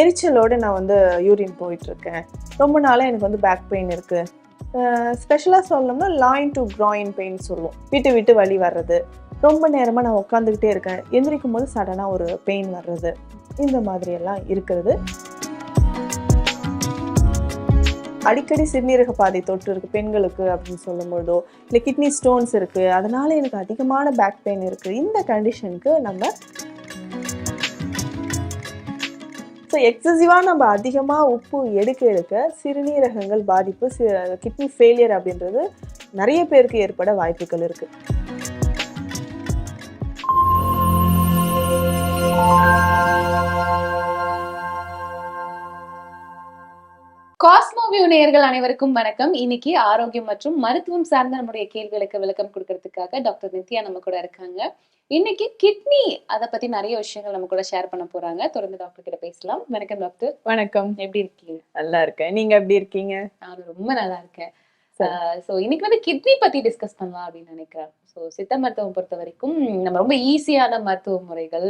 எரிச்சலோடு நான் வந்து யூரின் போயிட்டுருக்கேன். ரொம்ப நாளாக எனக்கு வந்து பேக் பெயின் இருக்குது ஸ்பெஷலாக சொல்லணும்னா லாயின் டு க்ராயின் பெயின் சொல்லுவோம். விட்டு விட்டு வலி வர்றது. ரொம்ப நேரமாக நான் உட்காந்துக்கிட்டே இருக்கேன். எந்திரிக்கும் போது சடனாக ஒரு பெயின் வர்றது. இந்த மாதிரியெல்லாம் இருக்கிறது. அடிக்கடி சிறுநீரக பாதை தொற்று இருக்குது பெண்களுக்கு அப்படின்னு சொல்லும்பொழுதோ இல்லை கிட்னி ஸ்டோன்ஸ் இருக்குது அதனால் எனக்கு அதிகமான பேக் பெயின் இருக்குது இந்த கண்டிஷனுக்கு நம்ம ஸோ எக்ஸசிவாக நம்ம அதிகமாக உப்பு எடுக்க எடுக்க சிறுநீரகங்கள் பாதிப்பு கிட்னி ஃபெயிலியர் அப்படின்றது நிறைய பேருக்கு ஏற்பட வாய்ப்புகள் இருக்கு. காஸ்மோவியூ நேயர்கள் அனைவருக்கும் வணக்கம். இன்னைக்கு ஆரோக்கியம் மற்றும் மருத்துவம் சார்ந்த நம்முடைய கேள்விகளுக்கு விளக்கம் கொடுக்கறதுக்காக டாக்டர் நித்யா நம்ம கூட இருக்காங்க. இன்னைக்கு கிட்னி அதை பத்தி நிறைய விஷயங்கள் நம்ம கூட ஷேர் பண்ண போறாங்க. தொடர்ந்து டாக்டர் கிட்ட பேசலாம். வணக்கம் டாக்டர். வணக்கம். எப்படி இருக்கீங்க? நல்லா இருக்கேன். நீங்க எப்படி இருக்கீங்க? நான் ரொம்ப நல்லா இருக்கேன். ஸோ இன்னைக்கு வந்து கிட்னி பத்தி டிஸ்கஸ் பண்ணலாம் அப்படின்னு நினைக்கிறேன். ஸோ சித்த மருத்துவம் பொறுத்த வரைக்கும் நம்ம ரொம்ப ஈஸியான மருத்துவ முறைகள்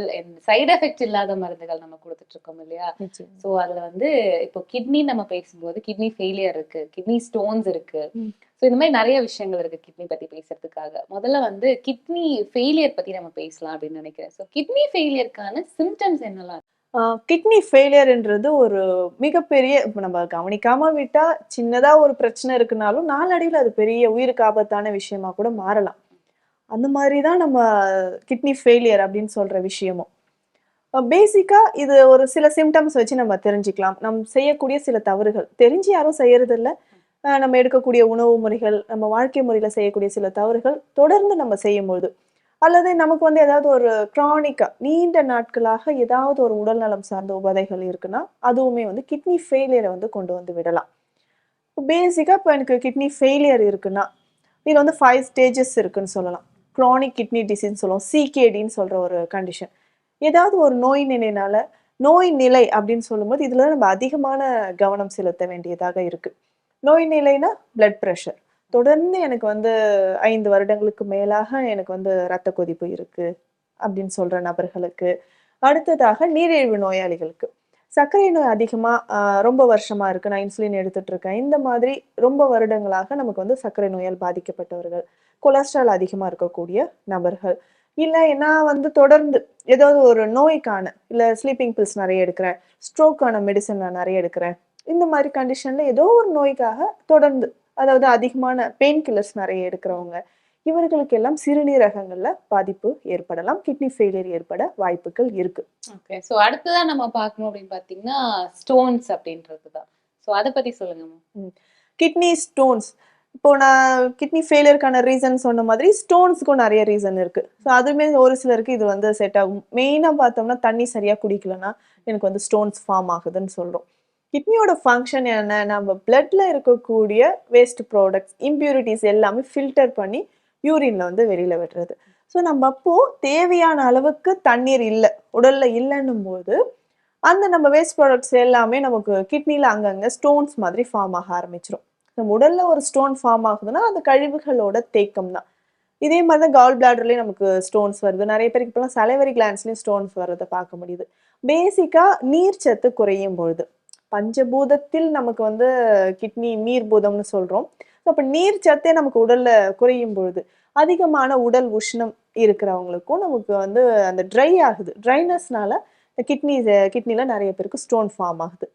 சைடு எஃபெக்ட் இல்லாத மருந்துகள் நம்ம கொடுத்துட்டு இருக்கோம் இல்லையா? ஸோ அதுல வந்து இப்போ கிட்னி நம்ம பேசும்போது கிட்னி ஃபெயிலியர் இருக்கு கிட்னி ஸ்டோன்ஸ் இருக்கு. ஸோ இந்த மாதிரி நிறைய விஷயங்கள் இருக்கு கிட்னி பத்தி பேசுறதுக்காக. முதல்ல வந்து கிட்னி ஃபெயிலியர் பத்தி நம்ம பேசலாம் அப்படின்னு நினைக்கிறேன். ஸோ கிட்னி ஃபெயிலியருக்கான சிம்டம்ஸ் என்னெல்லாம்? கிட்னி ஃபெயிலியர்ன்றது ஒரு மிகப்பெரிய இப்போ நம்ம கவனிக்காம விட்டா சின்னதா ஒரு பிரச்சனை இருக்குனாலும் நாளடைவில் அது பெரிய உயிருக்கு ஆபத்தான விஷயமா கூட மாறலாம். அந்த மாதிரி தான் நம்ம கிட்னி ஃபெயிலியர் அப்படின்னு சொல்ற விஷயமும். பேசிக்காக இது ஒரு சில சிம்டம்ஸ் வச்சு நம்ம தெரிஞ்சுக்கலாம். நம்ம செய்யக்கூடிய சில தவறுகள். தெரிஞ்சு யாரும் செய்யறதில்ல. நம்ம எடுக்கக்கூடிய உணவு முறைகள் நம்ம வாழ்க்கை முறையில் செய்யக்கூடிய சில தவறுகள் தொடர்ந்து நம்ம செய்யும்போது அல்லது நமக்கு வந்து ஏதாவது ஒரு க்ரானிக்கா நீண்ட நாட்களாக ஏதாவது ஒரு உடல் நலம் சார்ந்த உபாதைகள் இருக்குன்னா அதுவுமே வந்து கிட்னி ஃபெயிலியரை வந்து கொண்டு வந்து விடலாம். பேசிக்காக இப்போ எனக்கு கிட்னி ஃபெயிலியர் இருக்குன்னா இது வந்து ஃபைவ் ஸ்டேஜஸ் இருக்குன்னு சொல்லலாம். க்ரானிக் கிட்னி டிசீஸ் சொல்லுவோம். சிகேடின்னு சொல்கிற ஒரு கண்டிஷன் ஏதாவது ஒரு நோய் நிலைனால நோய் நிலை அப்படின்னு சொல்லும்போது இதில் நம்ம அதிகமான கவனம் செலுத்த வேண்டியதாக இருக்குது நோய் நிலைனா பிளட் ப்ரெஷர் தொடர்ந்து எனக்கு வந்து ஐந்து வருடங்களுக்கு மேலாக எனக்கு வந்து ரத்த கொதிப்பு இருக்கு அப்படின்னு சொல்ற நபர்களுக்கு. அடுத்ததாக நீரிழிவு நோயாளிகளுக்கு. சர்க்கரை நோய் அதிகமாக ரொம்ப வருஷமா இருக்கு. நான் இன்சுலின் எடுத்துட்டு இருக்கேன். இந்த மாதிரி ரொம்ப வருடங்களாக நமக்கு வந்து சர்க்கரை நோயால் பாதிக்கப்பட்டவர்கள் கொலஸ்ட்ரால் அதிகமாக இருக்கக்கூடிய நபர்கள். இல்லை நான் வந்து தொடர்ந்து ஏதாவது ஒரு நோய்க்கான இல்லை ஸ்லீப்பிங் பில்ஸ் நிறைய எடுக்கிறேன் ஸ்ட்ரோக்கான மெடிசன் நான் நிறைய எடுக்கிறேன். இந்த மாதிரி கண்டிஷன்ல ஏதோ ஒரு நோய்க்காக தொடர்ந்து அதாவது அதிகமான பெயின் கில்லர்ஸ் நிறைய எடுக்கிறவங்க. இவர்களுக்கு எல்லாம் சிறுநீரகங்கள்ல பாதிப்பு ஏற்படலாம் கிட்னி ஃபெயிலியர் ஏற்பட வாய்ப்புகள் இருக்கு. ஓகே ஸோ அடுத்ததா நம்ம பார்க்கணும் அப்படின்னு பார்த்தீங்கன்னா ஸ்டோன்ஸ் அப்படின்றது தான் ஸோ அதை பத்தி சொல்லுங்க. கிட்னி ஸ்டோன்ஸ் இப்போ நான் கிட்னி ஃபெயிலியருக்கான ரீசன் சொன்ன மாதிரி ஸ்டோன்ஸுக்கும் நிறைய ரீசன் இருக்கு. ஸோ அதுவுமே ஒரு சிலருக்கு இது வந்து செட் ஆகும். மெயினாக பார்த்தோம்னா தண்ணி சரியா குடிக்கலன்னா எனக்கு வந்து ஸ்டோன்ஸ் ஃபார்ம் ஆகுதுன்னு சொல்றோம். கிட்னியோட ஃபங்க்ஷன் என்ன நம்ம பிளட்டில் இருக்கக்கூடிய வேஸ்ட் ப்ராடக்ட்ஸ் இம்ப்யூரிட்டிஸ் எல்லாமே ஃபில்டர் பண்ணி யூரின்ல வந்து வெளியில் விடுறது. ஸோ நம்ம அப்போது தேவையான அளவுக்கு தண்ணீர் இல்லை உடலில் இல்லைன்னும் போது அந்த நம்ம வேஸ்ட் ப்ராடக்ட்ஸ் எல்லாமே நமக்கு கிட்னியில் அங்கங்கே ஸ்டோன்ஸ் மாதிரி ஃபார்ம் ஆக ஆரம்பிச்சிடும் நம்ம உடலில் ஒரு ஸ்டோன் ஃபார்ம் ஆகுதுன்னா அந்த கழிவுகளோட தேக்கம் தான். இதே மாதிரி தான் கால் பிளாடர்லேயும் நமக்கு ஸ்டோன்ஸ் வருது. நிறைய பேருக்கு இப்போலாம் சலைவரி கிளான்ஸ்லேயும் ஸ்டோன்ஸ் வர்றதை பார்க்க முடியுது. பேசிக்கா நீர்ச்சத்து குறையும் பொழுது. பஞ்சபூதத்தில் நமக்கு வந்து கிட்னி நீர் பூதம்னு சொல்றோம் அப்ப நீர் சத்தே நமக்கு உடல்ல குறையும் பொழுது அதிகமான உடல் உஷ்ணம் இருக்கிறவங்களுக்கும் நமக்கு வந்து அந்த ட்ரை ஆகுது. ட்ரைனஸ்னால கிட்னி கிட்னில நிறைய பேருக்கு ஸ்டோன் ஃபார்ம் ஆகுது.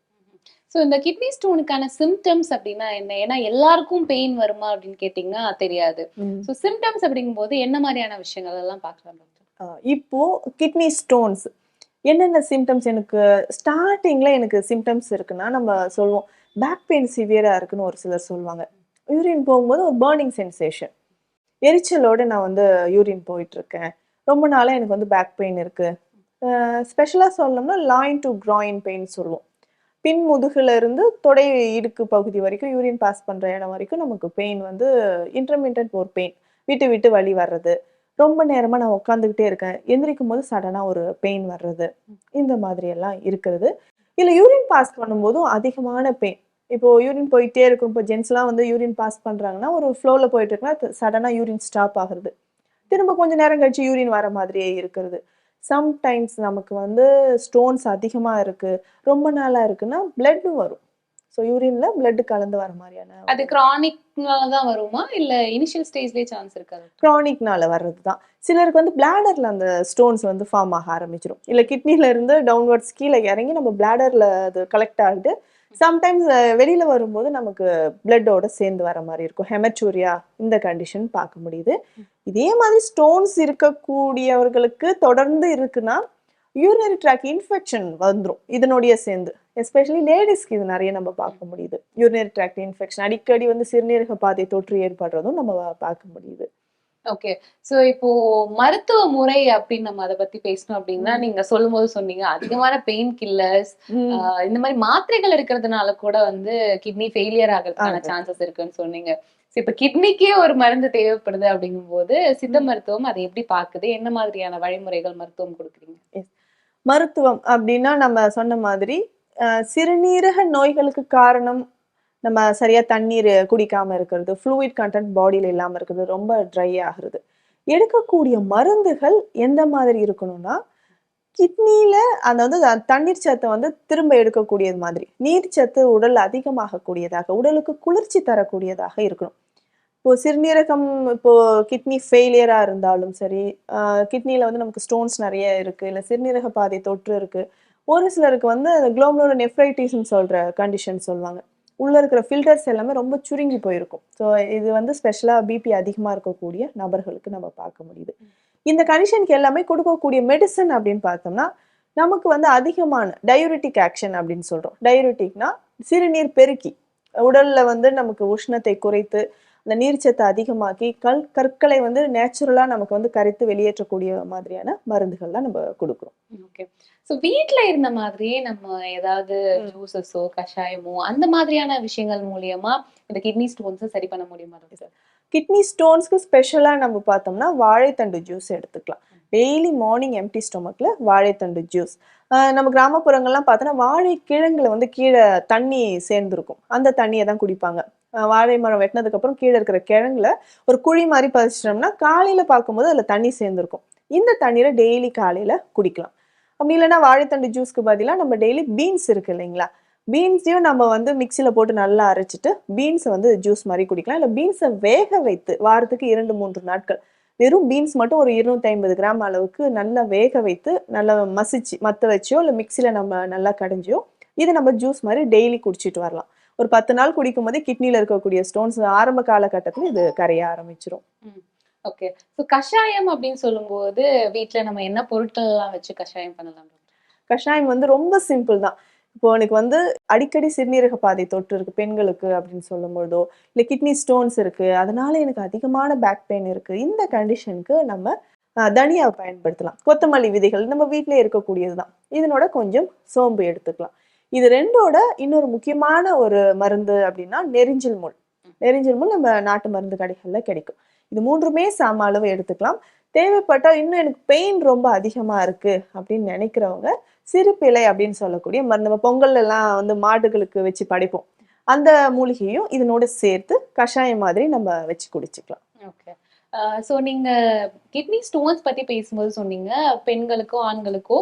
ஸோ இந்த கிட்னி ஸ்டோனுக்கான சிம்டம்ஸ் அப்படின்னா என்ன? ஏன்னா எல்லாருக்கும் பெயின் வருமா அப்படின்னு கேட்டிங்கன்னா தெரியாது. ஸோ சிம்டம்ஸ் அப்படிங்கும்போது என்ன மாதிரியான விஷயங்கள் எல்லாம் பார்க்கலாம் டாக்டர் இப்போ கிட்னி ஸ்டோன்ஸ் என்னென்ன சிம்டம்ஸ் எனக்கு ஸ்டார்டிங்கில் எனக்கு சிம்டம்ஸ் இருக்குன்னா நம்ம சொல்லுவோம் பேக் பெயின் சிவியராக இருக்குன்னு ஒரு சிலர் சொல்லுவாங்க. யூரின் போகும்போது ஒரு பேர்னிங் சென்சேஷன் எரிச்சலோடு நான் வந்து யூரின் போயிட்டுருக்கேன். ரொம்ப நாளாக எனக்கு வந்து பேக் பெயின் இருக்குது ஸ்பெஷலாக சொல்லணும்னா லாயின் டு க்ராயின் பெயின் சொல்லுவோம். பின் முதுகுல இருந்து தொடை இடுக்கு பகுதி வரைக்கும் யூரின் பாஸ் பண்ணுற இடம் வரைக்கும் நமக்கு பெயின் வந்து இன்டர்மீடியட் ஒரு பெயின் விட்டு விட்டு வழி வர்றது. ரொம்ப நேரமா நான் உட்காந்துக்கிட்டே இருக்கேன். எந்திரிக்கும் போது சடனா ஒரு பெயின் வர்றது. இந்த மாதிரி எல்லாம் இருக்கிறது. இல்ல யூரின் பாஸ் பண்ணும்போதும் அதிகமான பெயின் இப்போ யூரின் போயிட்டே இருக்கும். இப்போ ஜென்ஸ்லாம் வந்து யூரின் பாஸ் பண்ணுறாங்கன்னா ஒரு ஃப்ளோவில் போயிட்டு இருக்குன்னா சடனாக யூரின் ஸ்டாப் ஆகுறது. திரும்ப கொஞ்ச நேரம் கழிச்சு யூரின் வர மாதிரியே இருக்கிறது. சம்டைம்ஸ் நமக்கு வந்து ஸ்டோன்ஸ் அதிகமாக இருக்குது ரொம்ப நாளாக இருக்குன்னா பிளட்டும் வரும். ஸோ யூரின்ல blood கலந்து வர மாதிரியான அது கிரானிக்னால தான் வருமா? இல்ல இனிஷியல் ஸ்டேஜ்லயே சான்ஸ் இருக்காது க்ரானிக்னால வர்றது தான் சிலருக்கு வந்து பிளாடர்ல அந்த ஸ்டோன்ஸ் வந்து ஃபார்ம் ஆக ஆரம்பிச்சிடும் இல்லை கிட்னில இருந்து டவுன்வர்ட்ஸ் கீழே இறங்கி நம்ம பிளாடர்ல அது கலெக்ட் ஆகிட்டு சம்டைம்ஸ் வெளியில வரும்போது நமக்கு பிளட்டோட சேர்ந்து வர மாதிரி இருக்கும். ஹெமச்சூரியா இந்த கண்டிஷன் பார்க்க முடியுது. இதே மாதிரி ஸ்டோன்ஸ் இருக்கக்கூடியவர்களுக்கு தொடர்ந்து இருக்குன்னா யூரினரி ட்ராக் இன்ஃபெக்ஷன் வந்துடும் இதனுடைய சேர்ந்து எஸ்பெஷலி லேடிஸ்க்கு இது நிறைய நம்ம பார்க்க முடியுது. யூரினரி ட்ராக்ட் இன்ஃபெக்ஷன் அடிக்கடி வந்து சிறுநீரக பாதை தொற்று ஏற்படுறதும் நம்ம பார்க்க முடியுது. ஓகே சோ இப்போ மருத்துவ முறை அப்படின்னு நம்ம அதை பத்தி பேசணும் அப்படின்னா நீங்க சொல்லும் போது சொன்னீங்க அதிகமான பெயின் கில்லர்ஸ் இந்த மாதிரி மாத்திரைகள் இருக்கிறதுனால கூட வந்து கிட்னி ஃபெயிலியர் ஆகிறதுக்கான. சான்சஸ் இருக்குன்னு சொன்னீங்க. இப்ப கிட்னிக்கே ஒரு மருந்து தேவைப்படுது அப்படிங்கும்போது சித்த மருத்துவம் அதை எப்படி பாக்குது என்ன மாதிரியான வழிமுறைகள் மருத்துவம் கொடுக்குறீங்க? மருத்துவம் அப்படின்னா நம்ம சொன்ன மாதிரி சிறுநீரக நோய்களுக்கு காரணம் நம்ம சரியா தண்ணீர் குடிக்காம இருக்கிறது ஃப்ளூயிட் கண்டென்ட் பாடியில் இல்லாமல் இருக்கிறது ரொம்ப ட்ரை ஆகுறது. எடுக்கக்கூடிய மருந்துகள் எந்த மாதிரி இருக்கணும்னா கிட்னியில அந்த வந்து தண்ணீர் சத்தை வந்து திரும்ப எடுக்கக்கூடியது மாதிரி நீர் சத்து உடல் அதிகமாகக்கூடியதாக உடலுக்கு குளிர்ச்சி தரக்கூடியதாக இருக்கணும். இப்போ சிறுநீரகம் இப்போ கிட்னி ஃபெயிலியரா இருந்தாலும் சரி கிட்னியில வந்து நமக்கு ஸ்டோன்ஸ் நிறைய இருக்கு இல்ல சிறுநீரக பாதை தொற்று இருக்கு. ஒரு சிலருக்கு வந்து அந்த குளோமலோட நெஃப்ரைட்டிஸ்ன்னு சொல்ற கண்டிஷன் சொல்லுவாங்க. உள்ள இருக்கிற ஃபில்டர்ஸ் எல்லாமே ரொம்ப சுருங்கி போயிருக்கும். ஸோ இது வந்து ஸ்பெஷலாக பிபி அதிகமாக இருக்கக்கூடிய நபர்களுக்கு நம்ம பார்க்க முடியுது. இந்த கண்டிஷனுக்கு எல்லாமே கொடுக்கக்கூடிய மெடிசன் அப்படின்னு பார்த்தோம்னா நமக்கு வந்து அதிகமான டயூரிட்டிக் ஆக்ஷன் அப்படின்னு சொல்கிறோம் டயூரிட்டிக்னா சிறுநீர் பெருக்கி உடலில் வந்து நமக்கு உஷ்ணத்தை குறைத்து அந்த நீர்ச்சத்தை அதிகமாக்கி கல் கற்களை வந்து நேச்சுரலா நமக்கு வந்து கரைத்து வெளியேற்றக்கூடிய மாதிரியான மருந்துகள்லாம் நம்ம கொடுக்குறோம். ஓகே சோ வீட்ல இருந்த மாதிரியே நம்ம ஏதாவது ம். ஜூசஸோ கஷாயமோ அந்த மாதிரியான விஷயங்கள் மூலியமா இந்த கிட்னி ஸ்டோன்ஸ் சரி பண்ண முடியுமா டாக்டர் கிட்னி ஸ்டோன்ஸ்க்கு ஸ்பெஷலா நம்ம பார்த்தோம்னா வாழைத்தண்டு ஜூஸ் எடுத்துக்கலாம். டெய்லி மார்னிங் எம்டி ஸ்டொமக்ல வாழைத்தண்டு ஜூஸ் நம்ம கிராமப்புறங்கள்லாம் பார்த்தோன்னா வாழை கிழங்குல வந்து கீழே தண்ணி சேர்ந்துருக்கும். அந்த தண்ணியை தான் குடிப்பாங்க. வாழை மரம் வெட்டினதுக்கப்புறம் கீழே இருக்கிற கிழங்குல ஒரு குழி மாதிரி பதிச்சிட்டோம்னா காலையில் பார்க்கும்போது அதில் தண்ணி சேர்ந்துருக்கும். இந்த தண்ணீரை டெய்லி காலையில் குடிக்கலாம். அப்படி இல்லைன்னா வாழைத்தண்டு ஜூஸ்க்கு பதிலாக நம்ம டெய்லி பீன்ஸ் இருக்குது இல்லைங்களா? பீன்ஸையும் நம்ம வந்து மிக்சியில் போட்டு நல்லா அரைச்சிட்டு பீன்ஸை வந்து ஜூஸ் மாதிரி குடிக்கலாம். இல்லை பீன்ஸை வேக வைத்து வாரத்துக்கு இரண்டு மூன்று நாட்கள். வெறும் பீன்ஸ் மட்டும் ஒரு இருநூத்தி ஐம்பது கிராம் அளவுக்கு நல்லா வேக வைத்து நல்லா மசிச்சு மற்ற வச்சோ இல்லை மிக்சியில் நம்ம நல்லா கடைஞ்சியோ இதை நம்ம ஜூஸ் மாதிரி டெய்லி குடிச்சிட்டு வரலாம். ஒரு பத்து நாள் குடிக்கும் போதே கிட்னியில் இருக்கக்கூடிய ஸ்டோன்ஸ் ஆரம்ப காலகட்டத்தில் இது கரைய ஆரம்பிச்சிரும். ஓகே சோ கஷாயம் அப்படின்னு சொல்லும்போது வீட்ல நம்ம என்ன பொருட்கள் எல்லாம் வச்சு கஷாயம் பண்ணலாம்? கஷாயம் வந்து ரொம்ப சிம்பிள் தான். இப்போ எனக்கு வந்து அடிக்கடி சிறுநீரக பாதை தொற்று இருக்கு பெண்களுக்கு அப்படின்னு சொல்லும் பொழுதோ இல்லை கிட்னி ஸ்டோன்ஸ் இருக்கு அதனால எனக்கு அதிகமான பேக் பெயின் இருக்கு. இந்த கண்டிஷனுக்கு நம்ம அஹ், தனியாவை பயன்படுத்தலாம். கொத்தமல்லி விதைகள் நம்ம வீட்டிலே இருக்கக்கூடியது தான் இதனோட கொஞ்சம் சோம்பு எடுத்துக்கலாம். இது ரெண்டோட இன்னொரு முக்கியமான ஒரு மருந்து அப்படின்னா நெரிஞ்சில் முள். நெரிஞ்சல் முள் நம்ம நாட்டு மருந்து கடைகளில் கிடைக்கும். இது மூன்றுமே சம அளவு எடுத்துக்கலாம். தேவைப்பட்டால் இன்னும் எனக்கு பெயின் ரொம்ப அதிகமாக இருக்கு அப்படின்னு நினைக்கிறவங்க சிறுப்பிலை அப்படின்னு சொல்லக்கூடிய மருந்து நம்ம பொங்கல்லாம் வந்து மாடுகளுக்கு வச்சு படைப்போம். அந்த மூலிகையும் இதனோட சேர்த்து கஷாயம் மாதிரி நம்ம வச்சு குடிச்சிக்கலாம். ஓகே. சோ நீங்க கிட்னி ஸ்டோன்ஸ் பத்தி பேசும்போது சொன்னீங்க. பெண்களுக்கோ ஆண்களுக்கோ.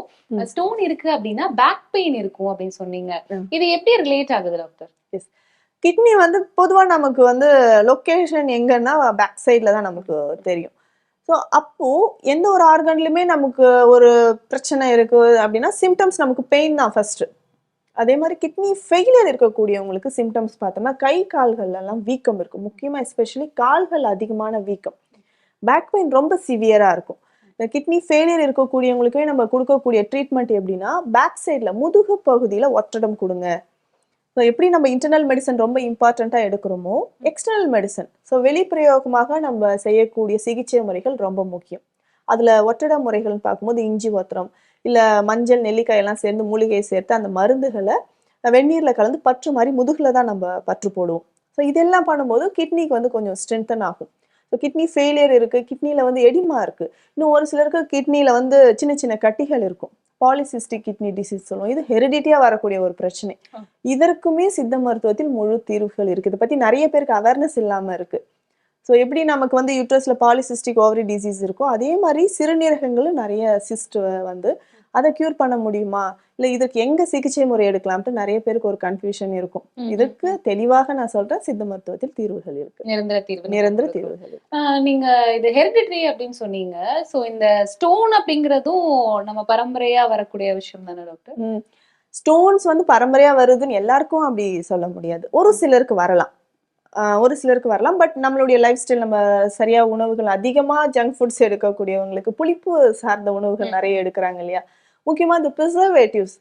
ஸ்டோன் இருக்கு அப்படின்னா பேக் பெயின் இருக்கும் அப்படின்னு சொன்னீங்க. இது எப்படி ரிலேட் ஆகுது டாக்டர் கிட்னி வந்து பொதுவா நமக்கு வந்து லொக்கேஷன் எங்கன்னா பேக் சைட்ல தான் நமக்கு தெரியும். ஸோ அப்போ எந்த ஒரு ஆர்கன்லையுமே நமக்கு ஒரு பிரச்சனை இருக்கு அப்படின்னா சிம்டம்ஸ் நமக்கு பெயின் தான் ஃபர்ஸ்ட் அதே மாதிரி கிட்னி ஃபெயிலியர் இருக்கக்கூடியவங்களுக்கு சிம்டம்ஸ் பார்த்தோம்னா கை கால்கள் எல்லாம் வீக்கம் இருக்கும். முக்கியமா எஸ்பெஷலி கால்கள் அதிகமான வீக்கம். பேக் பெயின் ரொம்ப சிவியராக இருக்கும். இந்த கிட்னி ஃபெயிலியர் இருக்கக்கூடியவங்களுக்கே நம்ம கொடுக்கக்கூடிய ட்ரீட்மெண்ட் எப்படின்னா பேக் சைடில் முதுகு பகுதியில் ஒற்றடம் கொடுங்க. ஸோ எப்படி நம்ம இன்டர்னல் மெடிசன் ரொம்ப இம்பார்ட்டண்ட்டாக எடுக்கிறோமோ எக்ஸ்டர்னல் மெடிசன் ஸோ வெளிப்பிரயோகமாக நம்ம செய்யக்கூடிய சிகிச்சை முறைகள் ரொம்ப முக்கியம். அதில் ஒற்றட முறைகள்னு பார்க்கும்போது இஞ்சி ஒத்திரம் இல்லை மஞ்சள் நெல்லிக்காயெல்லாம் சேர்ந்து மூலிகையை சேர்த்து அந்த மருந்துகளை வெந்நீரில் கலந்து பற்று மாதிரி முதுகில் தான் நம்ம பற்று போடுவோம். ஸோ இதெல்லாம் பண்ணும்போது கிட்னிக்கு வந்து கொஞ்சம் ஸ்ட்ரென்தன் ஆகும். ஸோ கிட்னி ஃபெயிலியர் இருக்குது கிட்னியில் வந்து எடிமா இருக்குது இன்னும் ஒரு சிலருக்கு கிட்னியில் வந்து சின்ன சின்ன கட்டிகள் இருக்கும். பாலிசிஸ்டிக் கிட்னி டிசீஸ் சொல்லுவோம். இது ஹெரிடிட்டியா வரக்கூடிய ஒரு பிரச்சனை. இதற்குமே சித்த மருத்துவத்தில் முழு தீர்வுகள் இருக்கு. இதை பத்தி நிறைய பேருக்கு அவேர்னஸ் இல்லாம இருக்கு. ஸோ எப்படி நமக்கு வந்து யூட்ரஸ்ல பாலிசிஸ்டிக் ஓவரி டிசீஸ் இருக்கோ அதே மாதிரி சிறுநீரகங்களும் நிறைய சிஸ்ட் வந்து அதை க்யூர் பண்ண முடியுமா? இல்லை இதுக்கு எங்க சிகிச்சை முறை எடுக்கலாம்ட்டு நிறைய பேருக்கு ஒரு கன்ஃபியூஷன் இருக்கும். இதுக்கு தெளிவாக நான் சொல்றேன் சித்த மருத்துவத்தில் தீர்வுகள் இருக்கு. நிரந்தர தீர்வு நிரந்தர. தீர்வுகள் நீங்க இது ஹெரிடிட்ரி அப்படின்னு சொன்னீங்க. சோ இந்த ஸ்டோன் அப்படிங்கறதும் நம்ம பரம்பரையா வரக்கூடிய விஷயம் தானே டாக்டர் ஸ்டோன்ஸ் வந்து பரம்பரையா வருதுன்னு எல்லாருக்கும் அப்படி சொல்ல முடியாது. ஒரு சிலருக்கு வரலாம். ஒரு சிலருக்கு வரலாம். பட் நம்மளுடைய லைஃப் ஸ்டைல் நம்ம சரியா உணவுகள் அதிகமா ஜங்க் ஃபுட்ஸ் எடுக்கக்கூடியவங்களுக்கு புளிப்பு சார்ந்த உணவுகள். நிறைய எடுக்கிறாங்க இல்லையா? முக்கியமா இந்த ப்ரிசர்வேட்டிவ்ஸ்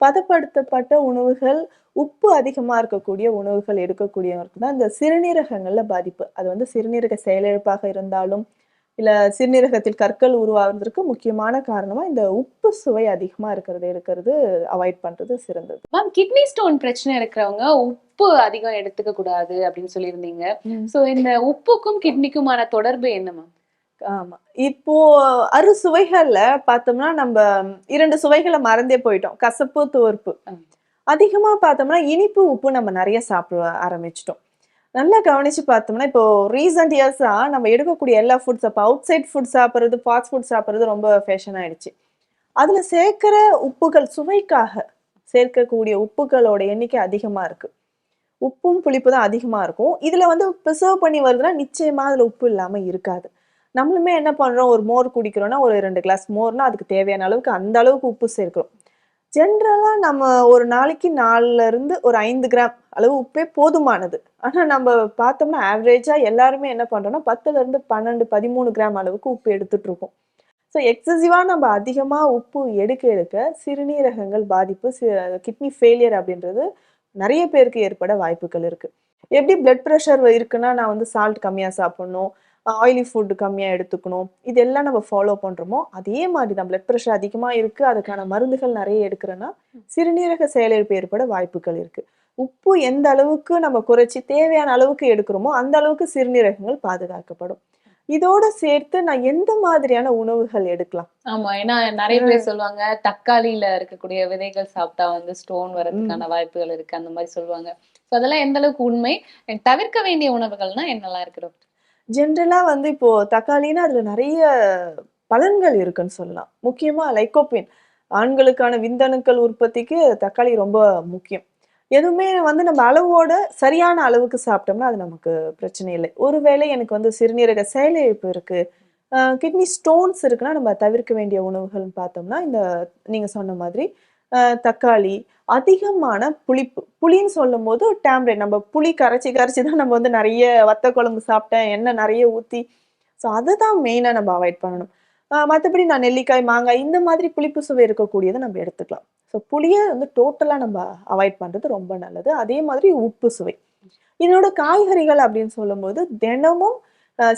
பதப்படுத்தப்பட்ட உணவுகள் உப்பு அதிகமா இருக்கக்கூடிய உணவுகள் எடுக்கக்கூடியவருக்கு தான் இந்த சிறுநீரகங்கள்ல பாதிப்பு. அது வந்து சிறுநீரக செயலிழப்பாக இருந்தாலும் இல்ல சிறுநீரகத்தில் கற்கள் உருவாவதற்கு முக்கியமான காரணமா இந்த உப்பு சுவை அதிகமா இருக்கிறது எடுக்கிறது அவாய்ட் பண்றது சிறந்தது. மேம் கிட்னி ஸ்டோன் பிரச்சனை இருக்கிறவங்க உப்பு அதிகம் எடுத்துக்க கூடாது அப்படின்னு சொல்லியிருந்தீங்க. சோ இந்த உப்புக்கும் கிட்னிக்குமான தொடர்பு என்ன மேம் ஆமா. இப்போ அறுசுவைகள்ல பார்த்தோம்னா நம்ம இரண்டு சுவைகளை மறந்தே போயிட்டோம். கசப்பு துவர்ப்பு. அதிகமா பார்த்தோம்னா இனிப்பு உப்பு நம்ம நிறைய சாப்பிட ஆரம்பிச்சிட்டோம். நல்லா கவனிச்சு பார்த்தோம்னா இப்போ ரீசன்ட் இயர்ஸா நம்ம எடுக்கக்கூடிய எல்லா ஃபுட்ஸ் அப்போ அவுட் சைட் ஃபுட் சாப்பிட்றது ஃபாஸ்ட் ஃபுட் சாப்பிட்றது ரொம்ப ஃபேஷன் ஆயிடுச்சு. அதுல சேர்க்கிற உப்புகள் சுவைக்காக சேர்க்கக்கூடிய உப்புகளோட எண்ணிக்கை அதிகமா இருக்கு. உப்பும் புளிப்பு தான் அதிகமா இருக்கும். இதுல வந்து ப்ரிசர்வ் பண்ணி வருதுன்னா நிச்சயமா அதுல உப்பு இல்லாம இருக்காது. நம்மளுமே என்ன பண்ணுறோம் ஒரு மோர் குடிக்கிறோன்னா ஒரு ரெண்டு கிளாஸ் மோர்னா அதுக்கு தேவையான அளவுக்கு அந்த அளவுக்கு உப்பு சேர்க்கிறோம். ஜென்ரலாக நம்ம ஒரு நாளைக்கு நாலுலேருந்து ஒரு ஐந்து கிராம் அளவு உப்பே போதுமானது. ஆனால் நம்ம பார்த்தோம்னா ஆவரேஜாக எல்லாருமே என்ன பண்ணுறோம்னா பத்துலேருந்து பன்னெண்டு பதிமூணு கிராம் அளவுக்கு உப்பு எடுத்துகிட்ருக்கோம் ஸோ எக்ஸசிவாக நம்ம அதிகமாக உப்பு எடுக்க எடுக்க சிறுநீரகங்கள் பாதிப்பு கிட்னி ஃபெயிலியர் அப்படின்றது நிறைய பேருக்கு ஏற்பட வாய்ப்புகள் இருக்குது எப்படி பிளட் ப்ரெஷர் இருக்குன்னா நான் வந்து சால்ட் கம்மியாக சாப்பிட்ணும். ஆயிலி ஃபுட் கம்மியா எடுத்துக்கணும். இதெல்லாம் நம்ம ஃபாலோ பண்றோமோ அதே மாதிரி தான் பிளட் ப்ரெஷர் அதிகமா இருக்கு அதுக்கான மருந்துகள் நிறைய எடுக்கிறேன்னா சிறுநீரக செயலிழப்பு ஏற்பட வாய்ப்புகள் இருக்கு. உப்பு எந்த அளவுக்கு நம்ம குறைச்சி தேவையான அளவுக்கு எடுக்கிறோமோ அந்த அளவுக்கு சிறுநீரகங்கள் பாதுகாக்கப்படும். இதோட சேர்த்து நான் எந்த மாதிரியான உணவுகள் எடுக்கலாம்? ஆமா ஏன்னா நிறைய பேர் சொல்லுவாங்க தக்காளியில இருக்கக்கூடிய விதைகள் சாப்பிட்டா வந்து ஸ்டோன் வரதுக்கான வாய்ப்புகள் இருக்கு அந்த மாதிரி சொல்லுவாங்க. சோ அதெல்லாம் எந்த அளவுக்கு உண்மை? தவிர்க்க வேண்டிய உணவுகள்னா என்னெல்லாம் இருக்கு டாக்டர் ஜென்ரலாக வந்து இப்போது தக்காளின்னா அதில் நிறைய பலன்கள் இருக்குன்னு சொல்லலாம். முக்கியமாக லைக்கோபின் ஆண்களுக்கான விந்தணுக்கள் உற்பத்திக்கு தக்காளி ரொம்ப முக்கியம். எதுவுமே வந்து நம்ம அளவோட சரியான அளவுக்கு சாப்பிட்டோம்னா அது நமக்கு பிரச்சனை இல்லை. ஒருவேளை எனக்கு வந்து சிறுநீரக செயலிழப்பு இருக்குது கிட்னி ஸ்டோன்ஸ் இருக்குன்னா நம்ம தவிர்க்க வேண்டிய உணவுகள்னு பார்த்தோம்னா இந்த நீங்கள் சொன்ன மாதிரி தக்காளி அதிகமான புளிப்பு. புளின்னு சொல்லும் போது டேம்ரேட். நம்ம புளி கரைச்சி கரைச்சி தான் நம்ம வந்து நிறைய வத்த குழம்பு சாப்பிட்டேன் எண்ணெய் நிறைய ஊற்றி ஸோ அதை தான் மெயினாக நம்ம அவாய்ட் பண்ணணும். மற்றபடி நான் நெல்லிக்காய் மாங்காய் இந்த மாதிரி புளிப்பு சுவை இருக்கக்கூடியதை நம்ம எடுத்துக்கலாம். ஸோ புளியை வந்து டோட்டலாக நம்ம அவாய்ட் பண்ணுறது ரொம்ப நல்லது. அதே மாதிரி உப்பு சுவை. இதனோட காய்கறிகள் அப்படின்னு சொல்லும்போது தினமும்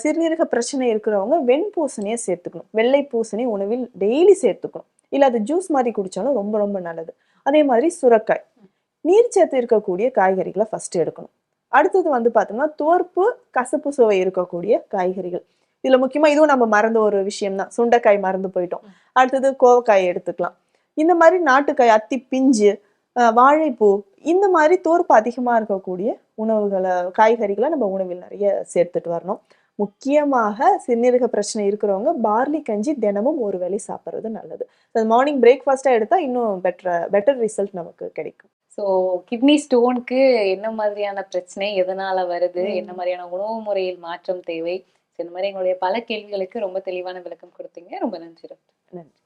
சிறுநீரக பிரச்சனை இருக்கிறவங்க வெண்பூசணியை சேர்த்துக்கணும். வெள்ளை பூசணி உணவில் டெய்லி சேர்த்துக்கணும். இல்லை அது ஜூஸ் மாதிரி குடிச்சாலும் ரொம்ப ரொம்ப நல்லது. அதே மாதிரி சுரக்காய். நீர்ச்சத்து இருக்கக்கூடிய காய்கறிகளை ஃபர்ஸ்ட் எடுக்கணும். அடுத்தது வந்து பார்த்தோம்னா துவர்ப்பு கசப்பு சுவை இருக்கக்கூடிய காய்கறிகள். இதுல முக்கியமா இதுவும் நம்ம மறந்த ஒரு விஷயம் தான் சுண்டைக்காய் மறந்து போயிட்டோம். அடுத்தது கோவக்காய் எடுத்துக்கலாம். இந்த மாதிரி நாட்டுக்காய் அத்தி பிஞ்சு வாழைப்பூ இந்த மாதிரி தோர்ப்பு அதிகமா இருக்கக்கூடிய உணவுகளை காய்கறிகளை நம்ம உணவில் நிறைய சேர்த்துட்டு வரணும். முக்கியமாக சிறுநீரக பிரச்சனை இருக்கிறவங்க பார்லி கஞ்சி தினமும் ஒரு வேளை சாப்பிட்றது நல்லது. மார்னிங் பிரேக்ஃபாஸ்டா எடுத்தா இன்னும் பெட்டர் பெட்டர் ரிசல்ட் நமக்கு கிடைக்கும். சோ கிட்னி ஸ்டோனுக்கு என்ன மாதிரியான பிரச்சனை எதனால வருது. என்ன மாதிரியான உணவு முறையில் மாற்றம் தேவை? இந்த மாதிரி எங்களுடைய பல கேள்விகளுக்கு ரொம்ப தெளிவான விளக்கம் கொடுத்தீங்க. ரொம்ப நன்றி டாக்டர். நன்றி.